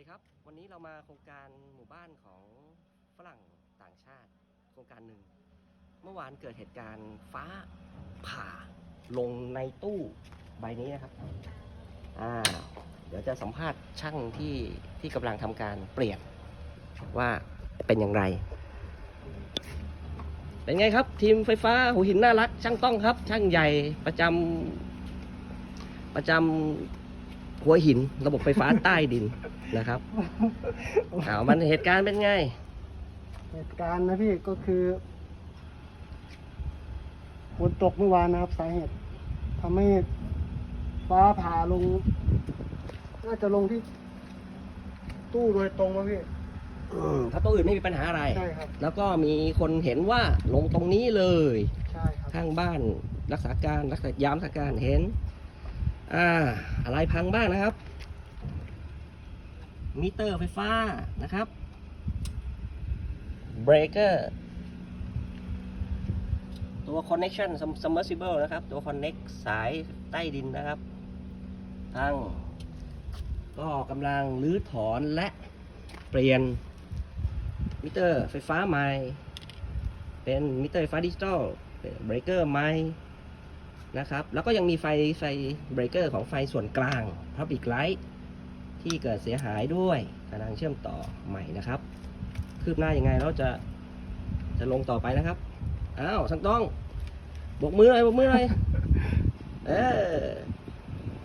ดีครับ วันนี้เรามาโครงการหมู่บ้านของฝรั่งต่างชาติ โครงการหนึ่ง เมื่อวานเกิดเหตุการณ์ฟ้าผ่าลงในตู้ใบนี้นะครับอ่าเดี๋ยวจะสัมภาษณ์ช่างที่ที่กำลังทำการเปลี่ยนว่าเป็นอย่างไร เป็นไงครับ ทีมไฟฟ้าหัวหินน่ารัก ช่างต้องครับ ช่างใหญ่ประจำประจำหัวหินระบบไฟฟ้าใต้ดิน นะครับเอามันเหตุการณ์เป็นไง เหตุการณ์นะพี่ก็คือฝนตกเมื่อวานนะครับ สาเหตุทำให้ฟ้าผ่าลง น่าจะลงที่ ตู้โดยตรงนะพี่อืมถ้าตัวอื่นไม่มีปัญหาอะไร ใช่ครับ แล้วก็มีคนเห็นว่าลงตรงนี้เลย ใช่ครับ ข้างบ้านรักษาการรักษายามรักษาการเห็น อ่า อะไรพังบ้างนะครับ มิเตอร์ไฟฟ้านะครับเบรกเกอร์ตัว connection submersible นะครับ ตัว connect สายใต้ดินนะครับพังก็กำลังรื้อถอนและเปลี่ยนมิเตอร์ไฟฟ้าใหม่ เป็นมิเตอร์ไฟฟ้าดิจิตอลเบรกเกอร์ใหม่นะครับ แล้วก็ยังมีไฟไฟเบรกเกอร์ของไฟส่วนกลาง Public Light ที่เกิดเสียหายด้วยกำลังเชื่อมต่อใหม่นะครับ คืบหน้ายังไงเราจะจะลงต่อไปนะครับอ้าวสังต้องบกมือหน่อยบกมือหน่อยเออ